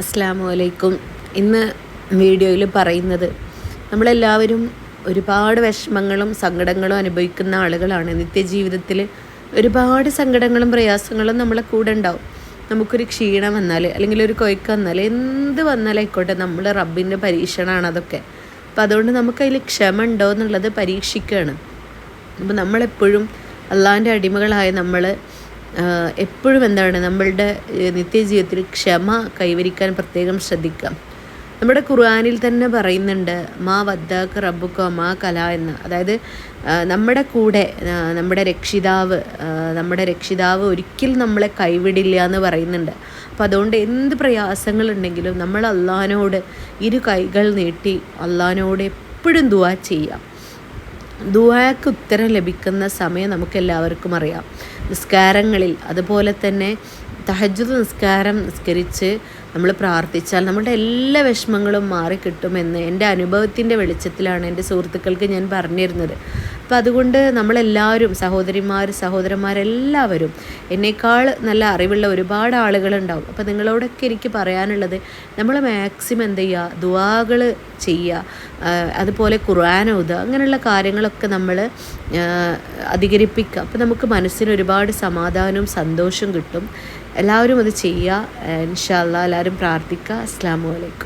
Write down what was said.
അസ്സാം വലൈക്കും ഇന്ന് വീഡിയോയിൽ പറയുന്നത് നമ്മളെല്ലാവരും ഒരുപാട് വിഷമങ്ങളും സങ്കടങ്ങളും അനുഭവിക്കുന്ന ആളുകളാണ്. നിത്യജീവിതത്തിൽ ഒരുപാട് സങ്കടങ്ങളും പ്രയാസങ്ങളും നമ്മളെ കൂടെ ഉണ്ടാവും. നമുക്കൊരു ക്ഷീണം വന്നാൽ അല്ലെങ്കിൽ ഒരു കൊയ്ക്ക് വന്നാൽ എന്ത് വന്നാലായിക്കോട്ടെ നമ്മൾ റബ്ബിന്റെ പരീക്ഷണമാണ് അതൊക്കെ. അപ്പം അതുകൊണ്ട് നമുക്കതിൽ ക്ഷമ ഉണ്ടോ എന്നുള്ളത് പരീക്ഷിക്കുകയാണ്. അപ്പോൾ നമ്മളെപ്പോഴും അള്ളാന്റെ അടിമകളായ നമ്മൾ എപ്പോഴും എന്താണ് നമ്മളുടെ നിത്യജീവിതത്തിൽ ക്ഷമ കൈവരിക്കാൻ പ്രത്യേകം ശ്രദ്ധിക്കാം നമ്മുടെ ഖുർആാനിൽ തന്നെ പറയുന്നുണ്ട് മാ വദ്ദാക്ക് റബ്ബുക്കോ മാ കല എന്ന്. അതായത് നമ്മുടെ കൂടെ നമ്മുടെ രക്ഷിതാവ് നമ്മുടെ രക്ഷിതാവ് ഒരിക്കലും നമ്മളെ കൈവിടില്ല എന്ന് പറയുന്നുണ്ട്. അപ്പം അതുകൊണ്ട് എന്ത് പ്രയാസങ്ങളുണ്ടെങ്കിലും നമ്മൾ അള്ളഹാനോട് ഇരു കൈകൾ നീട്ടി അള്ളഹാനോട് എപ്പോഴും ദുവാ ചെയ്യാം ദുവാക്ക് ഉത്തരം ലഭിക്കുന്ന സമയം നമുക്ക് എല്ലാവർക്കും അറിയാം. നിസ്കാരങ്ങളിൽ അതുപോലെ തന്നെ തഹജുദ് നിസ്കാരം നിസ്കരിച്ച് നമ്മൾ പ്രാർത്ഥിച്ചാൽ നമ്മുടെ എല്ലാ വിഷമങ്ങളും മാറിക്കിട്ടുമെന്ന് എന്റെ അനുഭവത്തിന്റെ വെളിച്ചത്തിലാണ് എന്റെ സുഹൃത്തുക്കൾക്ക് ഞാൻ പറഞ്ഞിരുന്നത്. അപ്പോൾ അതുകൊണ്ട് നമ്മളെല്ലാവരും സഹോദരിമാർ സഹോദരന്മാരെല്ലാവരും എന്നേക്കാൾ നല്ല അറിവുള്ള ഒരുപാട് ആളുകളുണ്ടാവും. അപ്പോൾ നിങ്ങളോടൊക്കെ എനിക്ക് പറയാനുള്ളത് നമ്മൾ മാക്സിമം എന്ത് ചെയ്യുക ദുവാകൾ ചെയ്യുക അതുപോലെ ഖുർആൻ ഓതുക അങ്ങനെയുള്ള കാര്യങ്ങളൊക്കെ നമ്മൾ അധികരിപ്പിക്കുക അപ്പോൾ നമുക്ക് മനസ്സിന് ഒരുപാട് സമാധാനവും സന്തോഷവും കിട്ടും. എല്ലാവരും അത് ചെയ്യുക ഇൻഷാല്ല എല്ലാവരും പ്രാർത്ഥിക്കുക അസ്സാം വലൈക്കും